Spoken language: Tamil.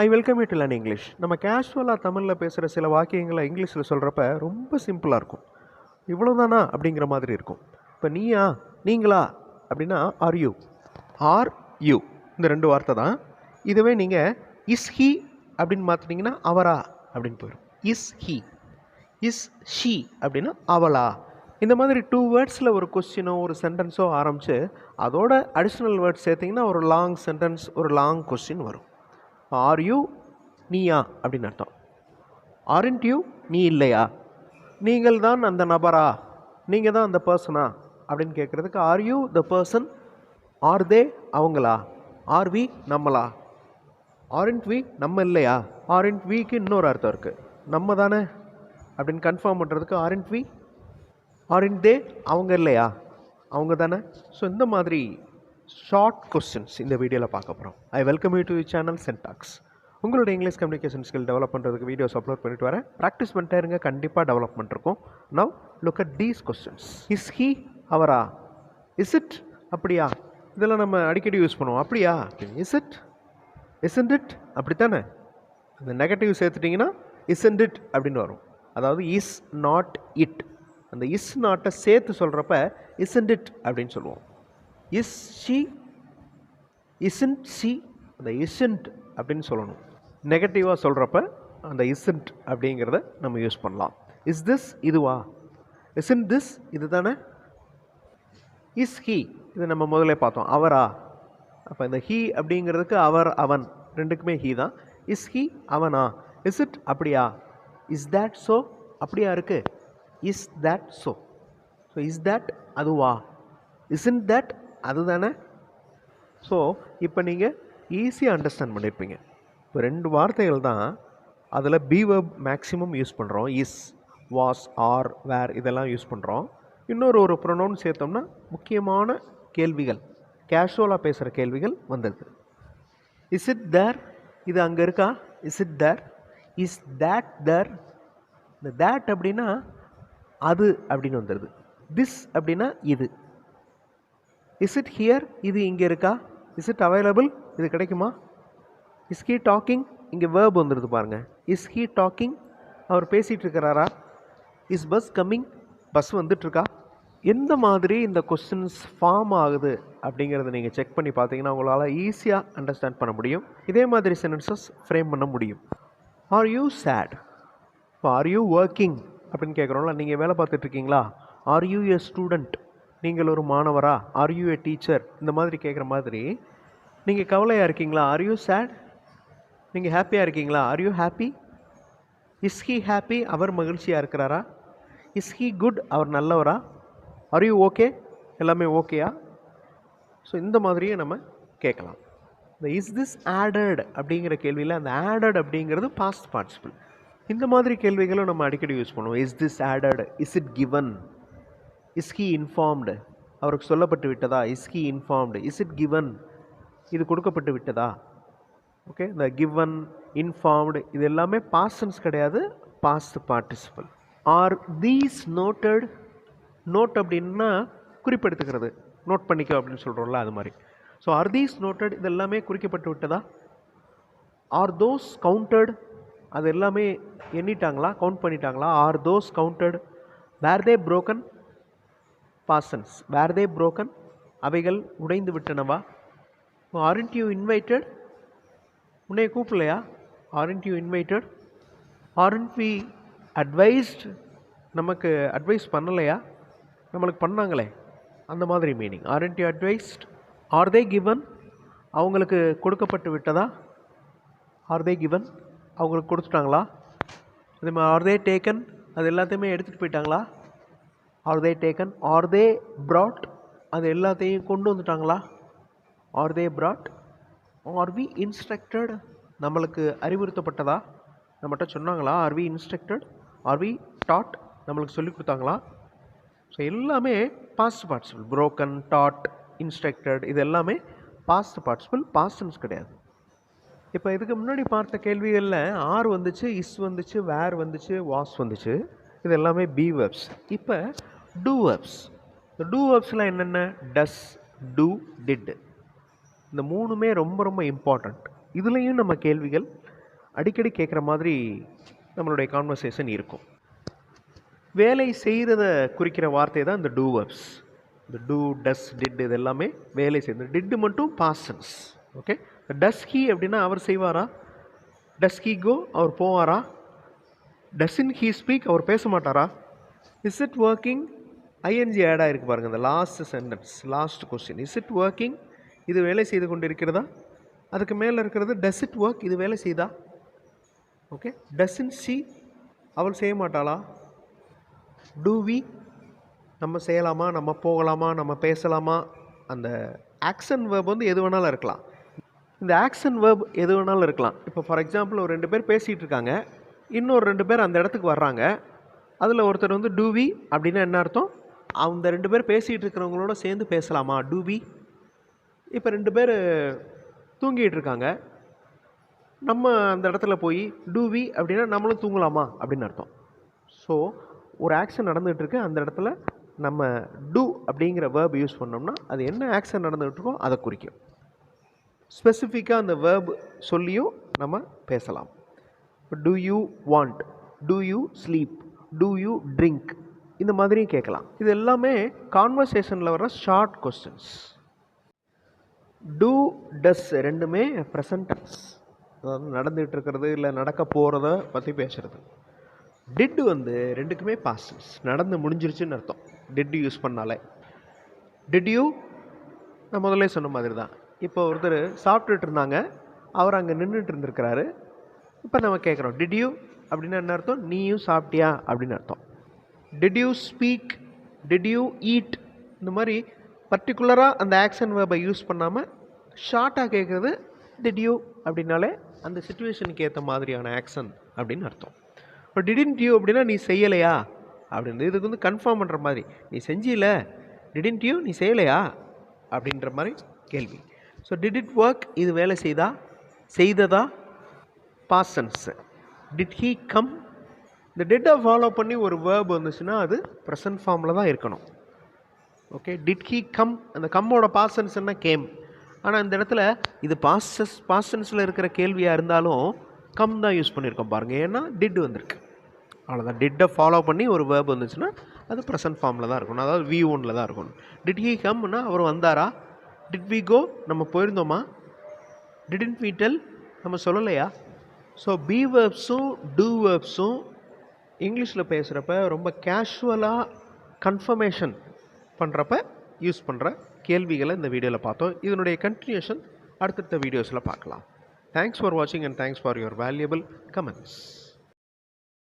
I welcome you to learn English நம்ம கேஷுவலாக தமிழில் பேசுகிற சில வாக்கியங்களை இங்கிலீஷில் சொல்கிறப்ப ரொம்ப சிம்பிளாக இருக்கும். இவ்வளோதானா அப்படிங்கிற மாதிரி இருக்கும். இப்போ நீயா நீங்களா அப்படின்னா ஆர் யூ ஆர் யூ இந்த ரெண்டு வார்த்தை தான். இதுவே நீங்கள் இஸ் ஹி அப்படின்னு மாற்றிட்டிங்கன்னா அவரா அப்படின்னு போயிடும் இஸ் ஹி இஸ் ஷீ அப்படின்னா அவளா. இந்த மாதிரி டூ வேர்ட்ஸில் ஒரு கொஸ்டினோ ஒரு சென்டென்ஸோ ஆரம்பித்து அதோட அடிஷ்னல் வேர்ட்ஸ் சேர்த்திங்கன்னா ஒரு லாங் சென்டென்ஸ் ஒரு லாங் கொஸ்டின் வரும். ஆர் யூ நீயா? அப்படின்னு அர்த்தம். ஆரண்ட் யூ நீ இல்லையா? நீங்கள் தான் அந்த நபரா? நீங்கள் தான் அந்த பர்சனா அப்படின்னு கேட்குறதுக்கு are you the person are they அவங்களா? ஆர் வி நம்மளா? ஆரண்ட் வி நம்ம இல்லையா? ஆரண்ட் விக்கு இன்னொரு அர்த்தம் இருக்குது நம்ம தானே? அப்படின்னு கன்ஃபார்ம் பண்ணுறதுக்கு ஆரண்ட் வி ஆரண்ட் தே அவங்க இல்லையா? அவங்க தானே? ஸோ இந்த மாதிரி ஷார்ட் கொஸ்டின்ஸ் இந்த வீடியோவில் பார்க்க போகிறோம் I welcome you to channel சென்டாக்ஸ் உங்களோட இங்கிலீஷ் கம்யூனிகேஷன் ஸ்கில் டெவலப் பண்ணுறதுக்கு வீடியோஸ் அப்லோட் பண்ணிட்டு வரேன். ப்ராக்டிஸ் பண்ணிட்டே இருங்க கண்டிப்பாக டெவலப்மெண்ட் இருக்கும். Now look at these questions is he அவரா? இஸ் இட் அப்படியா? இதெல்லாம் நம்ம அடிக்கடி யூஸ் பண்ணுவோம். அப்படியா? இஸ் இட் இசன்ட் இட் அப்படி தானே அந்த நெகட்டிவ் சேர்த்துட்டிங்கன்னா இசன்ட் இட் அப்படின்னு வரும். அதாவது இஸ் நாட் இட் அந்த இஸ் நாட்டை சேர்த்து சொல்கிறப்ப இசன்ட் இட் அப்படின்னு சொல்லுவோம். இஸ் ஷி இசன்ட் ஷி அந்த இசன்ட் அப்படின்னு சொல்லணும். நெகட்டிவாக சொல்கிறப்ப அந்த இசன்ட் அப்படிங்கிறத நம்ம யூஸ் பண்ணலாம். இஸ் திஸ் இதுவா? இசன்ட் திஸ் இது தானே இஸ் ஹீ இது நம்ம முதல்ல பார்த்தோம். அவரா? அப்போ இந்த ஹீ அப்படிங்கிறதுக்கு அவர் அவன். ரெண்டுக்குமே ஹீ தான். இஸ் ஹீ அவனா? இஸ் இட் அப்படியா? இஸ் தேட் ஸோ அப்படியா இருக்கு? Is that so so is that அதுவா? இஸ் இன் தேட் அதுதானே? ஸோ இப்போ நீங்கள் ஈஸியாக அண்டர்ஸ்டாண்ட் பண்ணியிருப்பீங்க இப்போ ரெண்டு வார்த்தைகள் தான் அதில் பிவர்ப் மேக்ஸிமம் யூஸ் பண்ணுறோம் இஸ் வாஸ் ஆர் வேர் இதெல்லாம் யூஸ் பண்ணுறோம் இன்னொரு ஒரு ப்ரொனவுன் சேர்த்தோம்னா முக்கியமான கேள்விகள் கேஷுவலாக பேசுகிற கேள்விகள் வந்திருக்கு இஸ் இட் தேர் இது அங்கே இருக்கா? Is it there is that there இந்த தேட் அப்படின்னா அது அப்படின்னு வந்துடுது திஸ் அப்படின்னா இது. இஸ் இட் ஹியர் இது இங்கே இருக்கா? இஸ் இட் அவைலபிள் இது கிடைக்குமா? இஸ் ஹீ டாக்கிங் இங்கே வேர்ப் வந்துடுது பாருங்கள் இஸ் ஹீ டாக்கிங் அவர் பேசிகிட்டு இருக்கிறாரா? இஸ் பஸ் கம்மிங் பஸ் வந்துட்டுருக்கா? எந்த மாதிரி இந்த கொஸ்டின்ஸ் ஃபார்ம் ஆகுது அப்படிங்கிறத நீங்கள் செக் பண்ணி பார்த்தீங்கன்னா உங்களால் ஈஸியாக அண்டர்ஸ்டாண்ட் பண்ண முடியும். இதே மாதிரி சென்டென்சஸ் ஃப்ரேம் பண்ண முடியும். ஆர் யூ சேட் இப்போ ஆர் யூ ஒர்க்கிங் அப்படின்னு கேட்குறோம்ல நீங்கள் வேலை பார்த்துட்ருக்கீங்களா ஆர் யூ எ ஸ்டூடெண்ட் நீங்கள் ஒரு மாணவரா? ஆர் யூ எ டீச்சர் இந்த மாதிரி கேட்குற மாதிரி. நீங்கள் கவலையாக இருக்கீங்களா? ஆர் யூ சேட் நீங்கள் ஹாப்பியாக இருக்கீங்களா? Are you happy is he happy அவர் மகிழ்ச்சியாக இருக்கிறாரா? இஸ் ஹீ குட் அவர் நல்லவரா? ஆர் யூ ஓகே எல்லாமே ஓகேயா ஸோ இந்த மாதிரியே நம்ம கேட்கலாம். இந்த இஸ் திஸ் ஆடட் அப்படிங்கிற கேள்வியில் அந்த ஆடட் அப்படிங்கிறது பாஸ்ட் பார்ட்டிசிபிள் இந்த மாதிரி கேள்விகளும் நம்ம அடிக்கடி யூஸ் பண்ணுவோம். Is this added is it given is he informed அவருக்கு சொல்லப்பட்டு விட்டதா? Is he informed is it given இது கொடுக்கப்பட்டு விட்டதா? ஓகே இந்த கிவன் இன்ஃபார்ம்டு இது எல்லாமே பாஸ்டன்ஸ் கிடையாது past participle are these noted note அப்படின்னா குறிப்பெடுத்துக்கிறது நோட் பண்ணிக்கோ அப்படின்னு சொல்கிறோம்ல அது மாதிரி. ஸோ ஆர் தீஸ் நோட்டட் இது எல்லாமே குறிக்கப்பட்டு விட்டதா? ஆர் தோஸ் கவுண்டட் அது எல்லாமே எண்ணிட்டாங்களா? கவுண்ட் பண்ணிட்டாங்களா? Are those counted were they broken persons were they broken அவைகள் உடைந்து விட்டனவா? ஆரண்ட் யூ இன்வைட்டட் உன்னை கூப்பிடலையா? Aren't you invited aren't we advised நமக்கு அட்வைஸ் பண்ணலையா? நம்மளுக்கு பண்ணாங்களே? அந்த மாதிரி meaning aren't you advised are they given அவங்களுக்கு கொடுக்கப்பட்டு விட்டதா? ஆர் தே கிவன் அவங்களுக்கு கொடுத்துட்டாங்களா? அதே மாதிரி ஆர் தே டேக்கன் அது எல்லாத்தையுமே எடுத்துகிட்டு போயிட்டாங்களா? Are they taken are they brought அது எல்லாத்தையும் கொண்டு வந்துட்டாங்களா? Are they brought are we instructed நம்மளுக்கு அறிவுறுத்தப்பட்டதா? நம்மகிட்ட சொன்னாங்களா? Are we instructed are we taught நம்மளுக்கு சொல்லி கொடுத்தாங்களா? ஸோ எல்லாமே past participle broken taught instructed இது எல்லாமே பாஸ்ட் பார்ட்டிசிபிள் பாஸ்டன்ஸ் கிடையாது. இப்போ இதுக்கு முன்னாடி பார்த்த கேள்விகளில் ஆர் வந்துச்சு இஸ் வந்துச்சு வேர் வந்துச்சு வாஸ் வந்துச்சு. இது எல்லாமே பி வெப்ஸ் இப்போ டூ வெப்ஸ் இந்த டூ வெப்ஸ்லாம் என்னென்ன? டஸ் டூ டிட் இந்த மூணுமே ரொம்ப ரொம்ப இம்பார்ட்டண்ட் இதுலேயும் நம்ம கேள்விகள் அடிக்கடி கேட்குற மாதிரி நம்மளுடைய கான்வர்சேஷன் இருக்கும். வேலை செய்கிறத குறிக்கிற வார்த்தை தான் இந்த டூ வர்ப்ஸ் இந்த டூ டஸ் டிட் இது எல்லாமே வேலை செய்யுது டிட்டு மட்டும் பாசன்ஸ் ஓகே டஸ் ஹீ அப்படின்னா அவர் செய்வாரா? டஸ் ஹீ கோ அவர் போவாரா? டஸ்இன் ஹீ ஸ்பீக் அவர் பேச மாட்டாரா? Is it working ING add ஆகிருக்கு பாருங்கள் இந்த last sentence last question is it working இது வேலை செய்து கொண்டு இருக்கிறதா அதுக்கு மேலே இருக்கிறது டஸ் இட் ஒர்க் இது வேலை செய்தா? ஓகே டஸ்இன் சி அவள் செய்ய மாட்டாளா? டூ வி நம்ம செய்யலாமா? நம்ம போகலாமா? நம்ம பேசலாமா? அந்த ஆக்ஷன் வேர்ப் வந்து எது வேணாலும் இருக்கலாம். இந்த ஆக்ஷன் வேர்ப் எது வேணாலும் இருக்கலாம். இப்போ ஃபார் எக்ஸாம்பிள் ஒரு ரெண்டு பேர் பேசிகிட்டு இருக்காங்க. இன்னொரு ரெண்டு பேர் அந்த இடத்துக்கு வர்றாங்க. அதில் ஒருத்தர் வந்து டூவி அப்படின்னா என்ன அர்த்தம்? அந்த ரெண்டு பேர் பேசிகிட்டு இருக்கிறவங்களோட சேர்ந்து பேசலாமா? டூபி இப்போ ரெண்டு பேர் தூங்கிட்டு இருக்காங்க நம்ம அந்த இடத்துல போய் டூவி அப்படின்னா நம்மளும் தூங்கலாமா? அப்படின்னு அர்த்தம். ஸோ ஒரு ஆக்ஷன் நடந்துகிட்ருக்கு. அந்த இடத்துல நம்ம டூ அப்படிங்கிற வேர்ப் யூஸ் பண்ணோம்னா அது என்ன ஆக்ஷன் நடந்துகிட்ருக்கோ அதை குறிக்கும். ஸ்பெசிஃபிக்காக அந்த வேர்ப் சொல்லியும் நம்ம பேசலாம். Do you want do you sleep do you drink இந்த மாதிரியும் கேட்கலாம். இது எல்லாமே கான்வர்சேஷனில் வர ஷார்ட் கொஸ்டின்ஸ் டூ டஸ் ரெண்டுமே ப்ரெசன்டன்ஸ் அதாவது நடந்துகிட்டு இருக்கிறது இல்லை நடக்க போகிறத பற்றி பேசுகிறது டிட்டு வந்து ரெண்டுக்குமே பாஸ்டன்ஸ் நடந்து முடிஞ்சிருச்சுன்னு அர்த்தம். டிட்டு யூஸ் பண்ணாலே. டிட் யூ நான் முதல்ல சொன்ன மாதிரி தான் இப்போ ஒருத்தர் சாப்பிட்டுட்டு இருந்தாங்க. அவர் அங்கே நின்றுட்டு இருந்திருக்கிறாரு. இப்போ நம்ம கேட்குறோம் டிட் யூ அப்படின்னா என்ன அர்த்தம்? நீயும் சாப்பிட்டியா? அப்படின்னு அர்த்தம். Did you speak did you eat இந்த மாதிரி பர்டிகுலராக அந்த ஆக்ஷன் வேர்பை யூஸ் பண்ணாமல் ஷார்ட்டாக கேட்குறது டிட் யூ அப்படின்னாலே அந்த சுச்சுவேஷனுக்கு ஏற்ற மாதிரியான ஆக்ஷன் அப்படின்னு அர்த்தம். இப்போ டிடின்ட் யூ அப்படின்னா நீ செய்யலையா? அப்படின்னு இதுக்கு வந்து கன்ஃபார்ம் பண்ணுற மாதிரி. நீ செஞ்சில? டிடின்ட் யூ நீ செய்யலையா? அப்படின்ற மாதிரி கேள்வி. ஸோ டிட் இட் ஒர்க் இது வேலை செய்தா? செய்ததா? Past tense did he come இந்த டிட்டை ஃபாலோ பண்ணி ஒரு வேர்ப் வந்துச்சுன்னா அது ப்ரெசன்ட் ஃபார்மில் தான் இருக்கணும். ஓகே டிட் ஹீ கம் அந்த கம்மோட பாசன்ஸ் என்ன? கேம் ஆனால் இந்த இடத்துல இது பாசஸ் பாசன்ஸில் இருக்கிற கேள்வியாக இருந்தாலும் கம் தான் யூஸ் பண்ணியிருக்கோம் பாருங்கள் ஏன்னா டிட் வந்திருக்கு. அவ்வளோதான் டிட்டை ஃபாலோ பண்ணி ஒரு வேர்ப் வந்துச்சுன்னா அது ப்ரெசன்ட் ஃபார்மில் தான் இருக்கணும். அதாவது வி ஒனில் தான் இருக்கணும். டிட் ஹீ கம்னா அவர் வந்தாரா? டிட் வி கோ நம்ம போயிருந்தோமா? டிடின் வி டெல் நம்ம சொல்லலையா? ஸோ பி வேர்ப்ஸும் டூ வேர்ப்ஸும் இங்கிலீஷில் பேசுகிறப்ப ரொம்ப கேஷுவலாக கன்ஃபர்மேஷன் பண்ணுறப்ப யூஸ் பண்ணுற கேள்விகளை இந்த வீடியோவில் பார்த்தோம். இதனுடைய கண்டினியூஷன் அடுத்தடுத்த வீடியோஸில் பார்க்கலாம். தேங்க்ஸ் ஃபார் வாட்சிங் and thanks for your valuable comments